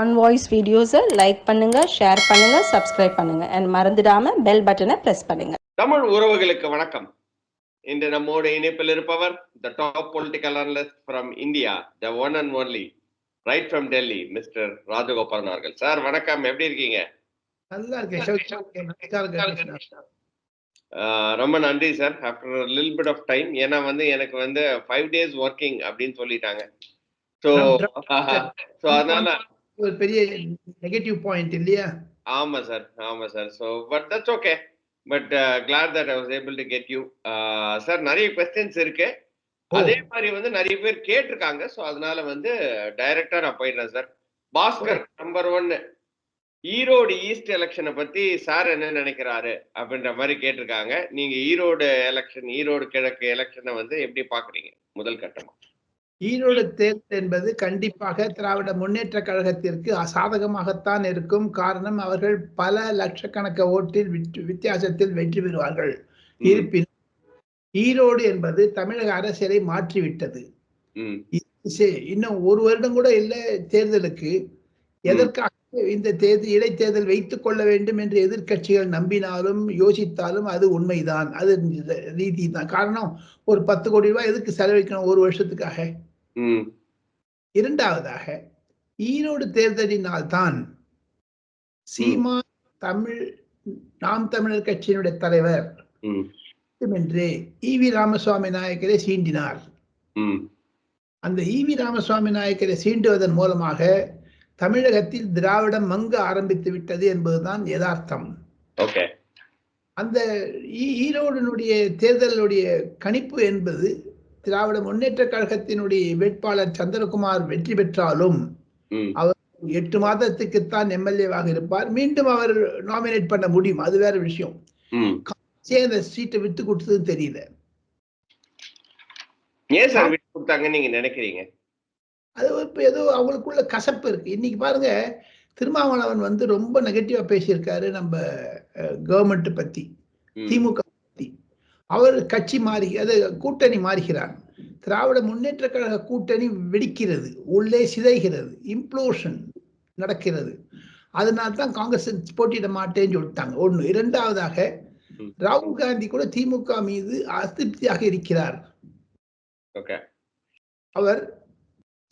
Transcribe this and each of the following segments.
On voice வீடியோஸை like பண்ணுங்க share பண்ணுங்க சப்ஸ்கிரைப் பண்ணுங்க. அண்ட் மறந்துடாம பெல் பட்டனை பிரஸ் பண்ணுங்க. தமிழ் உறவுகளுக்கு வணக்கம். இன்று நம்மோடு இணைப்பில் இருப்பவர் the top political analyst from India the one and only right from Delhi mister Rajagopalan அவர்கள். சார் வணக்கம். எப்படி இருக்கீங்க? நல்லா இருக்கேன். ரொம்ப நன்றி sir after lil bit of time ஏன்னா வந்து எனக்கு வந்து ஃபைவ் டேஸ் ஒர்க்கிங் அப்படின்னு சொல்லிட்டாங்க. ஸோ ஸோ அதனால ஒரு பெரிய நெகட்டிவ் பாயிண்ட் இல்லையா? ஆமா சார் ஆமா sir so but that's okay but glad that I was able to get you sir நிறைய கொஸ்டின்ஸ் இருக்கு. அதே மாதிரி வந்து நிறைய பேர் கேட்டிருக்காங்க. ஸோ அதனால வந்து டைரக்டா நான் போயிடுறேன் சார் பாஸ்கர் நம்பர் ஒன்னு ஈரோடு ஈஸ்ட் எலெக்ஷனை பத்தி சார் என்ன நினைக்கிறாரு அப்படின்ற மாதிரி கேட்டிருக்காங்க. நீங்க ஈரோடு எலெக்ஷன் ஈரோடு கிழக்கு எலெக்ஷனை வந்து எப்படி பாக்குறீங்க? முதல் கட்டமா. ஈரோடு தேர்தல் என்பது கண்டிப்பாக திராவிட முன்னேற்ற கழகத்திற்கு சாதகமாகத்தான் இருக்கும். காரணம் அவர்கள் பல லட்சக்கணக்க ஓட்டில் வித்- வித்தியாசத்தில் வெற்றி பெறுவார்கள். இருப்பினும் ஈரோடு என்பது தமிழக அரசியலை மாற்றிவிட்டது. இன்னும் ஒரு வருடம் கூட இல்லை தேர்தலுக்கு. எதற்காக இந்த தேர்தல் இடைத்தேர்தல் வைத்துக் கொள்ள வேண்டும் என்று எதிர்க்கட்சிகள் நம்பினாலும் யோசித்தாலும் அது உண்மைதான். அது ரீதி தான் காரணம் ஒரு பத்து கோடி ரூபாய் எதுக்கு செலவழிக்கணும் ஒரு வருஷத்துக்காக? இரண்டாவதாக ஈரோடு தேர்தலினால் தான் சீமா தமிழ் நாம் தமிழர் கட்சியினுடைய தலைவர் என்று ஈவி ராமசுவாமி நாயக்கரை சீண்டினார். அந்த ஈவி ராமசுவாமி நாயக்கரை சீண்டுவதன் மூலமாக தமிழகத்தில் திராவிடம் மங்க ஆரம்பித்து விட்டது என்பதுதான் யதார்த்தம். அந்த ஈரோடினுடைய தேர்தலுடைய கணிப்பு என்பது திராவிட முன்னேற்ற கழகத்தினுடைய வேட்பாளர் சந்திரகுமார் வெற்றி பெற்றாலும் ம், எட்டு மாதத்துக்குத்தான் எம்எல்ஏவாக இருப்பார். மீண்டும் அவர் நாமினேட் பண்ண முடியும். அது வேற விஷயம். அந்த சீட்டை விட்டு கொடுத்ததுன்னு தெரியல. ஏன் சார் விட்டு கொடுத்தாங்கன்னு நீங்க நினைக்கிறீங்க? அது இப்போ ஏதோ அவங்களுக்குள்ள கசப்பு இருக்கு. இன்னைக்கு பாருங்க திருமாவளவன் வந்து ரொம்ப நெகட்டிவா பேசியிருக்காரு நம்ம கவர்மெண்ட் பத்தி. திமுக அவர் கட்சி மாறி அது கூட்டணி மாறுகிறார். திராவிட முன்னேற்ற கழக கூட்டணி வெடிக்கிறது உள்ளே சிதைகிறது இம்ப்ளோஷன் நடக்கிறது. அதனால தான் காங்கிரஸ் போட்டியிட மாட்டேன்னு சொல்லிட்டாங்க. ஒண்ணு. இரண்டாவதாக. ராகுல் காந்தி கூட திமுக மீது அதிருப்தியாக இருக்கிறார். ஓகே. அவர்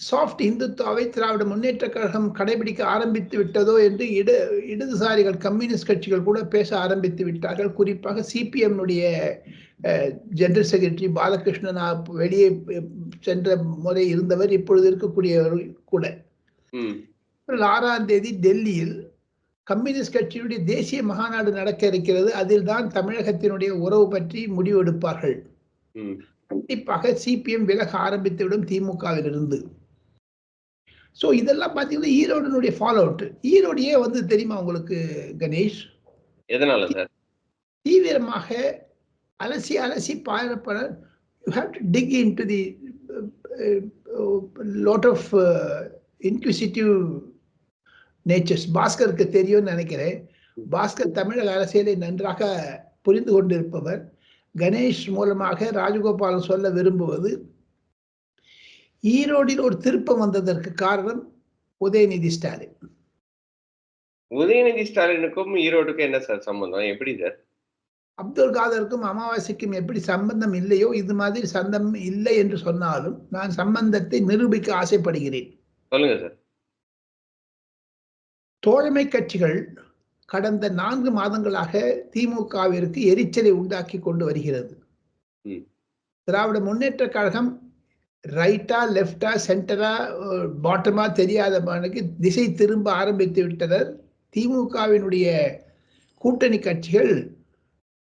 சாஃப்ட் இந்துத்துவாவை திராவிட முன்னேற்ற கழகம் கடைபிடிக்க ஆரம்பித்து விட்டதோ என்று இட இடதுசாரிகள் கம்யூனிஸ்ட் கட்சிகள் கூட பேச ஆரம்பித்து விட்டார்கள். குறிப்பாக சிபிஎம் ஜெனரல் செக்ரட்டரி பாலகிருஷ்ணன் வெளியே சென்ற முறை இருந்தவர் இப்பொழுது இருக்கக்கூடியவர் கூட. ஆறாம் தேதி டெல்லியில் கம்யூனிஸ்ட் கட்சியுடைய தேசிய மகாநாடு நடக்க இருக்கிறது. அதில் தான் தமிழகத்தினுடைய உறவு பற்றி முடிவெடுப்பார்கள். கண்டிப்பாக சிபிஎம் விலக ஆரம்பித்துவிடும் திமுகவிலிருந்து ஸோ இதெல்லாம் பார்த்தீங்கன்னா ஈரோடுனுடைய ஃபாலோ அவுட் ஈரோடையே வந்து தெரியுமா உங்களுக்கு கணேஷ்? எதனால சார்? தீவிரமாக அலசி அலசி பாயப்பட you have to dig in to the lot of inquisitive natures பாஸ்கருக்கு தெரியும்னு நினைக்கிறேன். பாஸ்கர் தமிழக அரசியலை நன்றாக புரிந்து கொண்டிருப்பவர். கணேஷ் மூலமாக ராஜகோபாலன் சொல்ல விரும்புவது ஈரோடில் ஒரு திருப்பம் வந்ததற்கு காரணம் உதயநிதி ஸ்டாலின். உதயநிதி ஸ்டாலினுக்கும் ஈரோடுக்கும் என்ன சார் சம்பந்தம்? எப்படி சார்? அப்துல் காதருக்கும் அமாவாசைக்கும் எப்படி சம்பந்தம் இல்லையோ இது மாதிரி சந்தம் இல்லை என்று சொன்னாலும் நான் சம்பந்தத்தை நிரூபிக்க ஆசைப்படுகிறேன். சொல்லுங்க சார். தோழமை கட்சிகள் கடந்த நான்கு மாதங்களாக திமுகவிற்கு எரிச்சலை உண்டாக்கி கொண்டு வருகிறது. திராவிட முன்னேற்ற கழகம் ரைட்டா லெஃப்டா சென்டரா பாட்டமா தெரியாத மனுக்கு திசை திரும்ப ஆரம்பித்து விட்டனர் திமுகவினுடைய கூட்டணி கட்சிகள்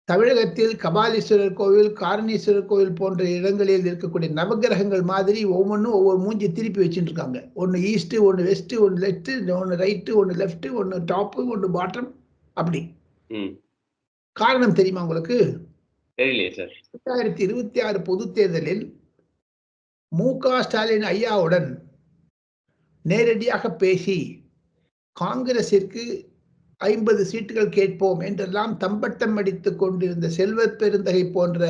தமிழகத்தில் கபாலீஸ்வரர் கோவில் காரணீஸ்வரர் கோவில் போன்ற இடங்களில் இருக்கக்கூடிய நவக்கிரகங்கள் மாதிரி ஒவ்வொன்றும் ஒவ்வொரு மூஞ்சி திருப்பி வச்சுட்டு இருக்காங்க ஒன்று ஈஸ்ட் ஒன்று வெஸ்ட் ஒன்று லெஃப்ட் ஒன்று ரைட்டு ஒன்று லெஃப்ட் ஒன்று டாப்பு ஒன்று பாட்டம் அப்படி. ம். காரணம் தெரியுமா உங்களுக்கு? ரெண்டாயிரத்தி இருபத்தி ஆறு பொது தேர்தலில் மு க. ஸ்டாலின் ஐயாவுடன் நேரடியாக பேசி காங்கிரசிற்கு ஐம்பது சீட்டுகள் கேட்போம் என்றெல்லாம் தம்பட்டம் அடித்துக் கொண்டிருந்த செல்வத் பெருந்தகை போன்ற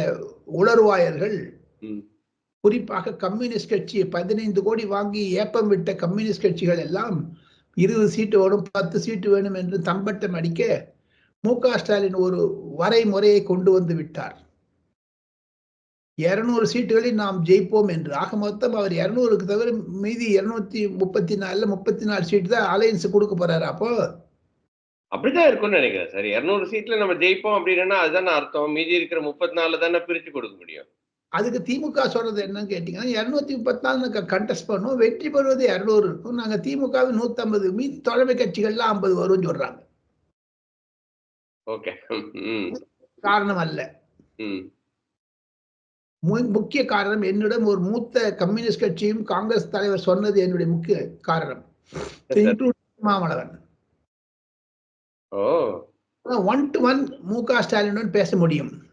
உளறுவாயர்கள் ம். குறிப்பாக கம்யூனிஸ்ட் கட்சி பதினைந்து கோடி வாங்கி ஏப்பம் விட்ட கம்யூனிஸ்ட் கட்சிகள் எல்லாம் இருபது சீட்டு வேணும் பத்து சீட்டு வேணும் என்று தம்பட்டம் அடிக்க மு க. ஸ்டாலின் ஒரு வரைமுறையை கொண்டு வந்து விட்டார். இருநூறு சீட்டுகளில் நாம் ஜெயிப்போம் என்று. ஆக மொத்தம் அவர் இருநூறுக்கு தவிர மீதி இருநூத்தி முப்பத்தி நாலுல முப்பத்தி நாலு சீட்டு தான் அலையன்ஸ் கொடுக்க போறாரு. அப்போ? அப்படிதான் இருக்கும்னு நினைக்கிறேன் சார். இருநூறு சீட்ல நம்ம ஜெயிப்போம் அப்படின்னா அதுதானே அர்த்தம். மீதி இருக்கிற முப்பத்தி நாலு தானே பிரிச்சு கொடுக்க முடியும். அதுக்கு திமுக சொல்றது என்னன்னு கேட்டீங்கன்னா இருநூத்தி முப்பத்தி நாலு கண்டெஸ்ட் பண்ணுவோம். வெற்றி பெறுவது இருநூறு இருக்கும். நாங்க திமுகவை நூத்தம்பது மீதி தலைமை கட்சிகள்ல ஐம்பது வரும்னு சொல்றாங்க. ஓகே. காரணம் அல்ல. முக்கிய காரணம் என்னிடம் ஒரு மூத்த கம்யூனிஸ்ட் கட்சியும் காங்கிரஸ் தலைவர் சொன்னது என்னுடைய முக்கிய காரணம். மாமலவன் ஓ. One to one Mu Ka ஸ்டாலினுடன் பேச முடியும்.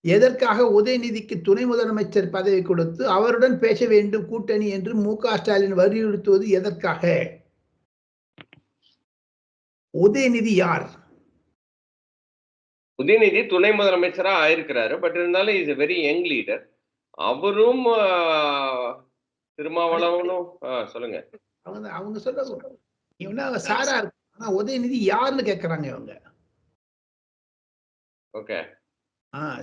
எதற்காக உதயநிதிக்கு துணை முதலமைச்சர் பதவி கொடுத்து அவருடன் பேச வேண்டும் கூட்டணி என்று மு க ஸ்டாலின் வலியுறுத்துவது எதற்காக? உதயநிதி யார்? உதயநிதி துணை முதலமைச்சரா ஆயிருக்கிறாரு பட் இருந்தாலும் இஸ் வெரி யங் லீடர் அவரும் திருமாவளவனும் சொல்லுங்க. அவங்க அவங்க சொல்ற இவனா சாரா இருக்கு ஆனா உதயநிதி யாருன்னு கேக்குறாங்க இவங்க. ஓகே.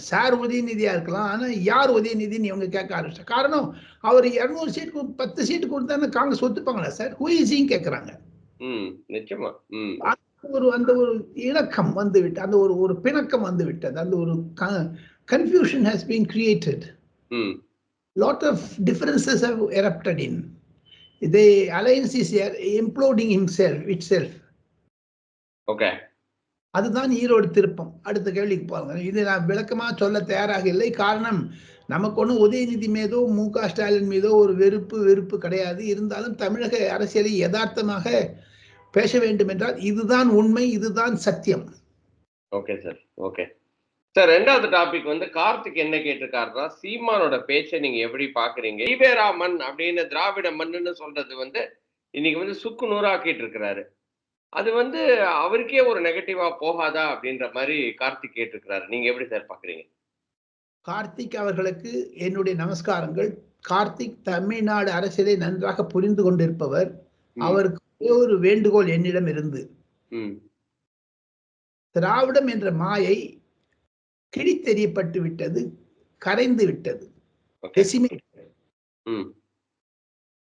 சார் உதயநிதியா இருக்கலாம் ஆனா யார் உதயநிதின்னு இவங்க கேட்க ஆரம்பிச்சா காரணம் அவர் இருநூறு சீட் கு- பத்து சீட்டு கொடுத்தா காங்கிரஸ் ஒத்துப்பாங்களா சார் ஹூஇசின்னு கேக்குறாங்க. ம் நிச்சயமா ம். ஒரு அந்த ஒரு இணக்கம் வந்து விட்டு அந்த ஒரு ஒரு பிணக்கம் வந்து விட்டது அந்த ஒரு confusion has been created hmm. Lot of differences have erupted in. The alliance is imploding himself itself. Okay அதுதான் ஈரோடு திருப்பம். அடுத்த கேள்விக்கு போங்க இது நான் விளக்கமா சொல்ல தயாராக இல்லை. காரணம் நமக்கு ஒன்றும் உதயநிதி மீதோ மு க ஸ்டாலின் மீதோ ஒரு வெறுப்பு வெறுப்பு கிடையாது. இருந்தாலும் தமிழக அரசியலை யதார்த்தமாக பேச வேண்டும் என்றால் இதுதான் உண்மை இதுதான் சத்தியம். ஓகே சார் ஓகே சார் ரெண்டாவது டாபிக் வந்து கார்த்திக் என்ன கேட்டிருக்காருன்னா சீமானோட பேச்சை நீங்க எப்படி பாக்குறீங்க ஈவேரா மண் அப்படின்னு திராவிட மண்ணுன்னு சொல்றது வந்து இன்னைக்கு வந்து சுக்கு நூறாக்கிட்டு இருக்கிறாரு. அது வந்து அவருக்கே ஒரு நெகட்டிவா போகாதா அப்படின்ற மாதிரி கார்த்திக் கேட்டிருக்கிறாரு. நீங்க எப்படி சார் பாக்குறீங்க கார்த்திக் அவர்களுக்கு என்னுடைய நமஸ்காரங்கள். கார்த்திக் தமிழ்நாடு அரசியலை நன்றாக புரிந்து கொண்டிருப்பவர். அவருக்கு ஒரே வேண்டுகோள் என்னிடம் இருந்து. திராவிடம் என்ற மாயை கிழித்தெறியப்பட்டு விட்டது கரைந்து விட்டது.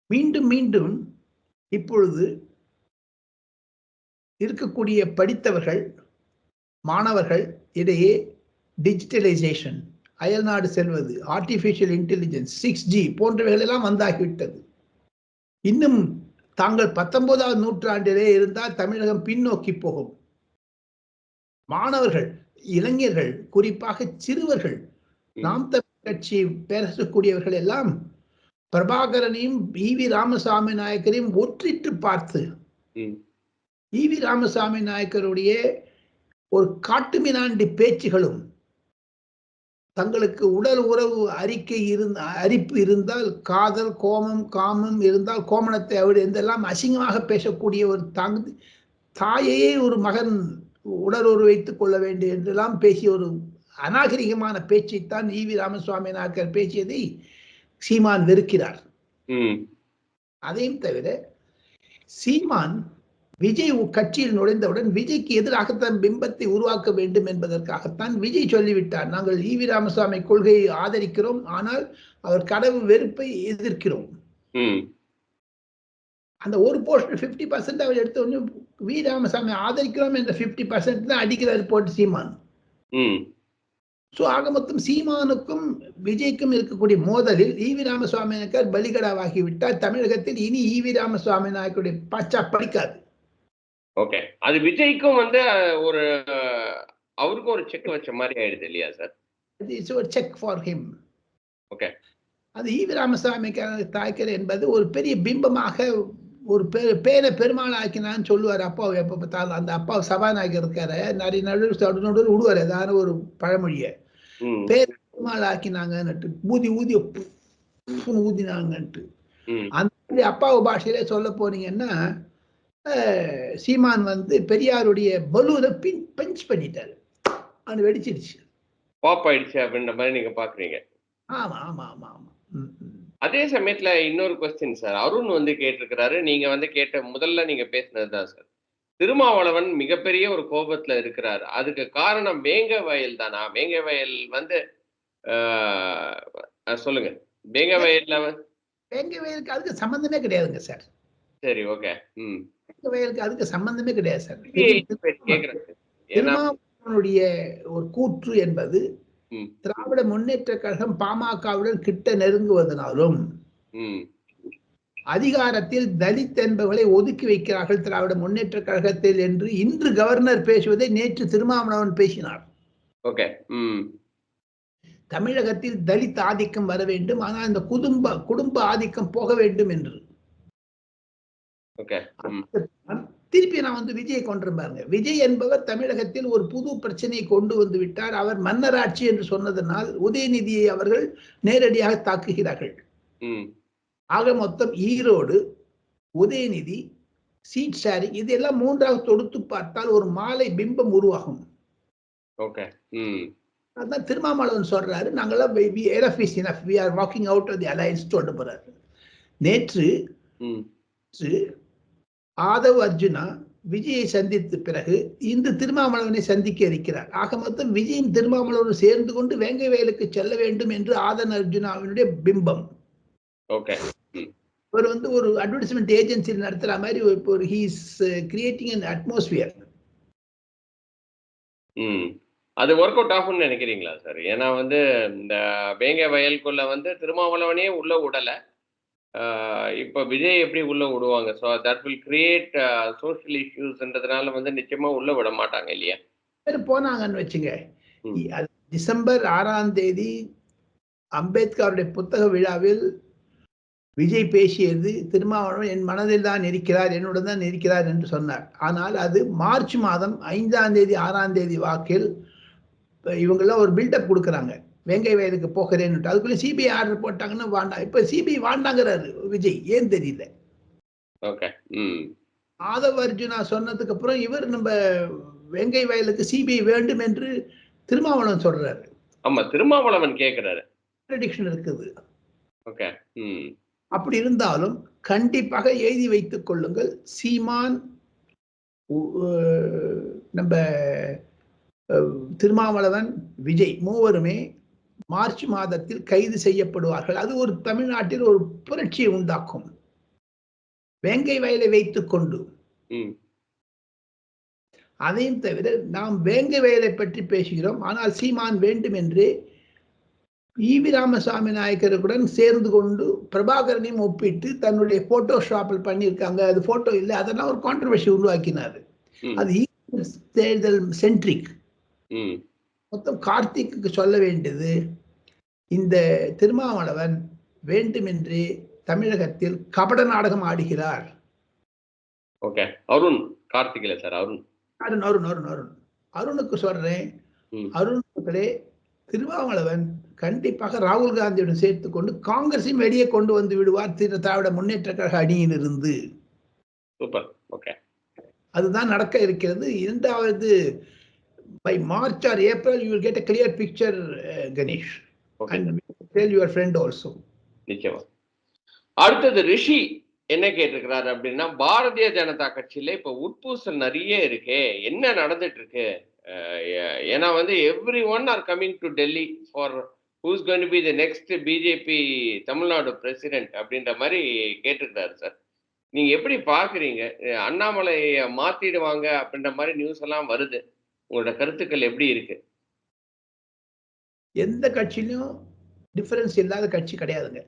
மீண்டும் மீண்டும் இப்பொழுது இருக்கக்கூடிய படித்தவர்கள் மாணவர்கள் இடையே டிஜிட்டலைசேஷன் அயல்நாடு செல்வது ஆர்டிஃபிஷியல் இன்டெலிஜென்ஸ் சிக்ஸ் ஜி போன்றவைகள் எல்லாம் வந்தாகிவிட்டது. இன்னும் தாங்கள் பத்தொன்பதாவது நூற்றாண்டிலே இருந்தால் தமிழகம் பின்னோக்கி போகும் மாணவர்கள் இளைஞர்கள் குறிப்பாக சிறுவர்கள். நாம் தமிழ் கட்சி பேசக்கூடியவர்கள் எல்லாம் பிரபாகரனையும் ஈவி ராமசாமி நாயக்கரையும் ஒற்றிட்டு பார்த்து ம் ஈவி ராமசாமி நாயக்கருடைய ஒரு காட்டுமினாண்டி பேச்சுகளும் தங்களுக்கு உடல் உறவு அறிக்கை இருந்த அரிப்பு இருந்தால் காதல் கோமம் காமம் இருந்தால் கோமணத்தை விட இதெல்லாம் அசிங்கமாக பேசக்கூடிய ஒரு தாங் தாயையே ஒரு மகன் உடலுறவு வைத்துக் கொள்ள வேண்டும் என்றெல்லாம் பேசிய ஒரு அநாகரிகமான பேச்சைத்தான் ஈவி ராமசுவாமி நாயக்கர் பேசியதை சீமான் வெறுக்கிறார். அதையும் தவிர சீமான் விஜய் உ- கட்சியில் நுழைந்தவுடன் விஜய்க்கு எதிராகத்தான் பிம்பத்தை உருவாக்க வேண்டும் என்பதற்காகத்தான் விஜய் சொல்லிவிட்டார். நாங்கள் ஈவி ராமசாமி கொள்கையை ஆதரிக்கிறோம். ஆனால் அவர் கடவுள் வெறுப்பை எதிர்க்கிறோம். அந்த ஒரு போர்ஷன் பிப்டி பர்சன்ட் அவர் எடுத்த உடனே வி. ராமசாமி ஆதரிக்கிறோம் என்ற பிப்டி பர்சன்ட் தான் அடிக்கிறார் போட்டு சீமான். ஸோ ஆக மொத்தம் சீமானுக்கும் விஜய்க்கும் இருக்கக்கூடிய மோதலில் ஈவி ராமசுவாமி நாயக்கர் பலிகடாவாகி விட்டால் தமிழகத்தில் இனி ஈவி ராமசுவாமி நாயக்கருடைய பச்சா படிக்காது. ஓகே அது விஜய்க்கும் வந்து ஒரு அவருக்கும் ஒரு செக் வச்ச மாதிரி ஆயிடுது இல்லையா சார் இட்ஸ் ஒரு செக் ஃபார் ஹிம் Okay. அது ஈவி ராமசாமி தாய்க்கர் என்பது ஒரு பெரிய பிம்பமாக ஒரு பெ பேரை பெருமாள் ஆக்கினான்னு சொல்லுவார். அப்பா எப்போ பார்த்தாலும் அந்த அப்பா சபாநாயகர் இருக்காரு. நிறைய நடுவில் நடு நடுவில் விடுவார் ஏதாவது ஒரு பழமொழியை. பேர் பெருமாள் ஆக்கினாங்கன்னுட்டு ஊதி ஊதி ஊதினாங்கன்ட்டு. அந்த அப்பாவு பாஷையிலே சொல்ல போனீங்கன்னா சீமான் வந்து பெரியாருடைய பலூனை பின் பஞ்ச் பண்ணிட்டாரு. அது வெடிச்சிடுச்சு. பாப் ஆயிடுச்சு அப்படின்ற மாதிரி நீங்க பாக்குறீங்க. ஆமா ஆமா ஆமா ஆமா. அதே சமயத்துல இன்னொரு கொஸ்டின் சார் அருண் வந்து கேட்டிருக்கிறாரு. நீங்க வந்து கேட்ட முதல்ல நீங்க பேசினது தான் சார் திருமாவளவன் மிகப்பெரிய ஒரு கோபத்துல இருக்கிறார். அதுக்கு காரணம் வேங்க வயல் தானா? வேங்க வயல் வந்து சொல்லுங்க. வேங்க வயல்ல வேங்க வயலுக்கு அதுக்கு சம்பந்தமே கிடையாதுங்க சார் சரி ஓகே ம். வயலுக்கு அதுக்கு சம்பந்தமே கிடையாது சார். ஒரு கூற்று என்பது. திராவிட முன்னேற்ற கழகம் பாமகவுடன் கிட்ட நெருங்குவதனாலும் அதிகாரத்தில் தலித் என்பவர்களை ஒதுக்கி வைக்கிறார்கள் திராவிட முன்னேற்ற கழகத்தில் என்று இன்று கவர்னர் பேசுவதை நேற்று திருமாவளவன் பேசினார். தமிழகத்தில் தலித் ஆதிக்கம் வர வேண்டும் ஆனால் இந்த குடும்ப குடும்ப ஆதிக்கம் போக வேண்டும் என்று. திருப்பி நான் வந்து விஜயை கொண்டு பாருங்க. விஜய் என்பவர் தமிழகத்தில் ஒரு புது பிரச்சனையை கொண்டு வந்து விட்டார். அவர் மன்னராட்சி என்று சொன்னதனால் உதயநிதியை அவர்கள் நேரடியாக தாக்குகிறார்கள். ஆக மொத்தம் ஈரோடு உதயநிதி சீட் ஷேரிங் இதெல்லாம் மூன்றாக தொடுத்து பார்த்தால் ஒரு மாலை பிம்பம் உருவாகும். அதான் திருமாவளவன் சொல்றாரு. We are walking out of the alliance சொல்ல போறாரு. நேற்று ஆதவ் அர்ஜுனா விஜயை சந்தித்த பிறகு இந்த திருமாவளவனை சந்திக்க இருக்கிறார். ஆக மொத்தம் விஜயும் திருமாவளவனும் சேர்ந்து கொண்டு வேங்கை வயலுக்கு செல்ல வேண்டும் என்று ஆதன் அர்ஜுனாவினுடைய பிம்பம். ஓகே. இவர் வந்து ஒரு அட்வர்டைஸ்மெண்ட் ஏஜென்சி நடத்துற மாதிரி ஒரு- ஒரு ஹீஸ் கிரியேட்டிங் அன் அட்மாஸ்பியர் ம். அது ஒர்க் அவுட் ஆகும்னு நினைக்கிறீங்களா சார் ஏன்னா வந்து இந்த வேங்க வயலுக்குள்ள வந்து திருமாவளவனே உள்ள விடல இப்ப விஜய் எப்படி உள்ள விடுவாங்க so that will create social இஷ்யூஸ்ன்றதுனால வந்து நிச்சயமா உள்ள விட மாட்டாங்க இல்லையா? போனாங்கன்னு வச்சுங்க. டிசம்பர் ஆறாம் தேதி அம்பேத்கருடைய புத்தக விழாவில் விஜய் பேசியது திருமாவளவன் என் மனதில் தான் இருக்கிறார் என்னுடன் தான் இருக்கிறார் என்று சொன்னார். ஆனால் அது மார்ச் மாதம் ஐந்தாம் தேதி ஆறாம் தேதி வாக்கில் இவங்கெல்லாம் ஒரு பில்டப் கொடுக்குறாங்க. வேங்கை வயலுக்கு போகிறேன்னு அதுக்குள்ள சிபிஐ ஆர்டர் போட்டாங்கன்னா வாண்டாம் இப்ப சிபிஐ வாண்டாங்கிறாரு விஜய். ஏன் தெரியல? ஆதவ் அர்ஜுனா சொன்னதுக்கு அப்புறம் இவர் நம்ம வெங்கை வயலுக்கு சிபிஐ வேண்டும் என்று திருமாவளவன் சொல்றாரு. ஆமா திருமாவளவன் கேட்கிறாரு ப்ரெடிக்ஷன் இருக்குது. ஓகே அப்படி இருந்தாலும் கண்டிப்பாக எழுதி வைத்துக் கொள்ளுங்கள். சீமான் நம்ம திருமாவளவன் விஜய் மூவருமே மார்ச் மாதத்தில் கைது செய்யப்படுவார்கள். அது ஒரு தமிழ்நாட்டில் ஒரு புரட்சியை உண்டாக்கும். வேங்கை வயலை வைத்துக் கொண்டு. அதையும் தவிர நாம் வேங்கை வயலை பற்றி பேசுகிறோம். ஆனால் சீமான் வேண்டும் என்று ஈவி ராமசாமி நாயக்கருடன் சேர்ந்து கொண்டு பிரபாகரனையும் ஒப்பிட்டு தன்னுடைய போட்டோஷாப்பில் பண்ணியிருக்காங்க. அது போட்டோ இல்லை. அதெல்லாம் ஒரு கான்ட்ரவர்சி உருவாக்கினார். அது தேர்தல் சென்ட்ரிக் மொத்தம் கார்த்திக்கு சொல்ல வேண்டியது இந்த திருமாவளவன் வேண்டுமென்றே தமிழகத்தில் கபட நாடகம் ஆடுகிறார். ஓகே. அருண் கார்த்திகில சார் அருண். அருண் அருண் அருண் அருண். அருணுக்கு சொல்றேன். அருண் திருமாவளவன் கண்டிப்பாக ராகுல் காந்தியுடன் சேர்த்து கொண்டு காங்கிரஸையும் வெளியே கொண்டு வந்து விடுவார் திரு திராவிட முன்னேற்ற கழக அணியிலிருந்து. சூப்பர். ஓகே. அதுதான் நடக்க இருக்கிறது. இரண்டாவது by March or April you get clear picture Ganesh okay and tell your friend also நிச்சயமா. அடுத்தது ரிஷி என்ன கேட்டிருக்கிறாரு அப்படின்னா பாரதிய ஜனதா கட்சியில இப்ப உட்பூசல் நிறைய இருக்கே என்ன நடந்துட்டு இருக்கு ஏன்னா வந்து every one are coming to Delhi for who's going be the next BJP Tamil Nadu president அப்படின்ற மாதிரி கேட்டிருக்கிறாரு சார் நீங்க எப்படி பாக்குறீங்க அண்ணாமலையை மாத்திடுவாங்க அப்படின்ற மாதிரி நியூஸ் எல்லாம் வருது. உங்களோட கருத்துக்கள் எப்படி இருக்கு? எந்த கட்சியிலும் டிஃபரன்ஸ் இல்லாத கட்சி கிடையாதுங்க.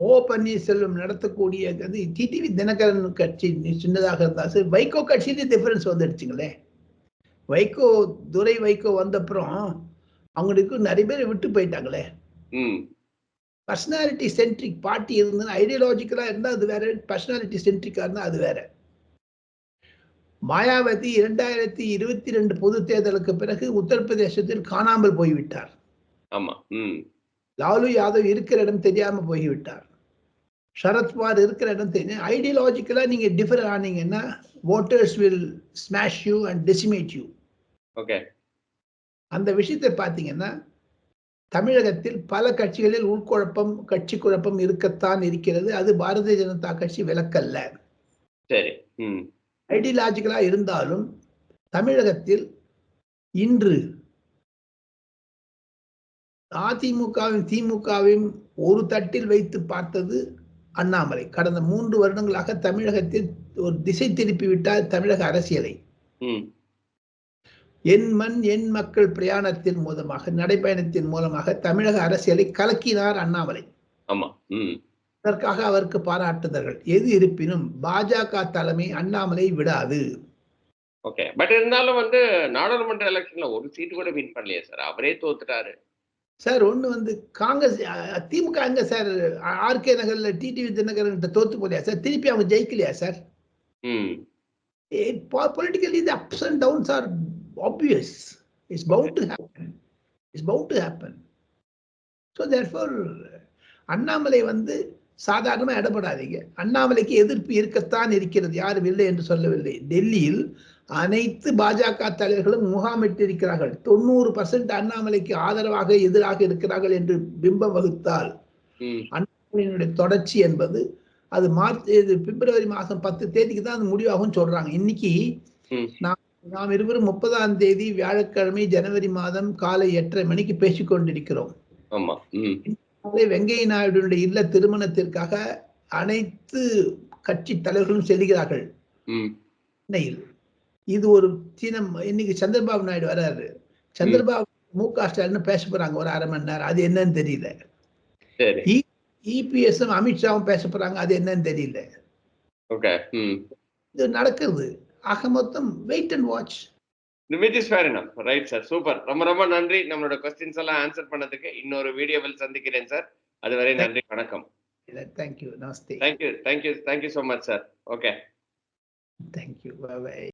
ஓ பன்னீர்செல்வம் நடத்தக்கூடிய டிடிவி தினகரன் கட்சி சின்னதாக இருந்தா சரி வைகோ கட்சியிலே டிஃபரன்ஸ் வந்துடுச்சுங்களே. வைகோ துரை வைகோ வந்தப்புறம் அவங்களுக்கு நிறைய பேர் விட்டு போயிட்டாங்களே. பர்சனாலிட்டி சென்ட்ரிக் பார்ட்டி இருந்ததுன்னா ஐடியாலஜிக்கலா இருந்தா அது வேற பர்சனாலிட்டி சென்ட்ரிக்கா இருந்தா அது வேற. மாயாவதி இரண்டாயிரத்தி இருபத்தி ரெண்டு பொது தேர்தலுக்கு பிறகு உத்தரப்பிரதேசத்தில் காணாமல் போய்விட்டார். ஆமா லாலு யாதவ் இருக்கிற இடம் தெரியாம போய்விட்டார். சரத்பவார் இருக்கிற இடம் தெரியும் ஐடியாலஜிக்கலா நீங்க டிஃபர் ஆனீங்கன்னா voters will smash you and decimate you okay. அந்த விஷயத்தை பார்த்தீங்கன்னா தமிழகத்தில் பல கட்சிகளில் உள்குழப்பம் கட்சி குழப்பம் இருக்கத்தான் இருக்கிறது. அது பாரதிய ஜனதா கட்சி விலக்கல்ல சரி ஐடியாலஜிக்கலா இருந்தாலும் தமிழகத்தில் இன்று அதிமுகவும் திமுகவையும் ஒரு தட்டில் வைத்து பார்த்தது அண்ணாமலை. கடந்த மூன்று வருடங்களாக தமிழகத்தில் ஒரு திசை திருப்பி விட்டார் தமிழக அரசியலை. என் மண் என் மக்கள் பிரயாணத்தின் மூலமாக நடைபயணத்தின் மூலமாக தமிழக அரசியலை கலக்கினார் அண்ணாமலை. ஆமா. அதற்காக அவருக்கு பாராட்டுதல்கள். எது இருப்பினும் பாஜக தலைமை அண்ணாமலை விடாது. ஓகே பட் இருந்தாலும் வந்து நாடாளுமன்ற எலெக்ஷன்ல ஒரு சீட்டு கூட வின் பண்ணலையே சார் அவரே தோத்துட்டாரு. சார் ஒண்ணு வந்து காங்கிரஸ் திமுக எங்க சார் ஆர்கே நகர்ல டிடிவி தினகரன் தோத்து போலையா சார் திருப்பி அவங்க ஜெயிக்கலையா sir politically the ups and downs are obvious it's bound to happen it's bound to happen so therefore Annamalai வந்து சாதாரணமா இடப்படாதீங்க. அண்ணாமலைக்கு எதிர்ப்பு இருக்கத்தான் இருக்கிறது. யாரும் இல்லை என்று சொல்லவில்லை. டெல்லியில் அனைத்து பாஜக தலைவர்களும் முகாமிட்டிருக்கிறார்கள். தொண்ணூறு பர்சன்ட் அண்ணாமலைக்கு ஆதரவாக எதிராக இருக்கிறார்கள் என்று பிம்பம் வகுத்தால் அண்ணாமலையினுடைய தொடர்ச்சி என்பது அது மார்ச் இது பிப்ரவரி மாதம் பத்து தேதிக்கு தான் அது முடிவாகும் சொல்றாங்க. இன்னைக்கு. நாம் நாம் இருவரும் முப்பதாம் தேதி வியாழக்கிழமை ஜனவரி மாதம் காலை எட்டரை மணிக்கு பேசிக் வெங்கைய நாயுடுடைய இல்ல திருமணத்திற்காக அனைத்து கட்சி தலைவர்களும் செல்கிறார்கள். சென்னையில். இது ஒரு சின்னம் இன்னைக்கு சந்திரபாபு நாயுடு வராரு. சந்திரபாபு மு க ஸ்டாலின் பேச போறாங்க ஒரு அரை மணி நேரம். அது என்னன்னு தெரியல. இபிஎஸும் அமித்ஷாவும் பேச போறாங்க. அது என்னன்னு தெரியல. இது நடக்குது. ஆக மொத்தம் wait and watch which is fair enough right sir super ரொம்ப ரொம்ப நன்றி. நம்மளோட கொஸ்டின்ஸ் எல்லாம் ஆன்சர் பண்ணதுக்கு. இன்னொரு வீடியோவில் சந்திக்கிறேன் சார் அதுவரை நன்றி வணக்கம். Thank you namaste thank you thank you thank you so much sir okay thank you bye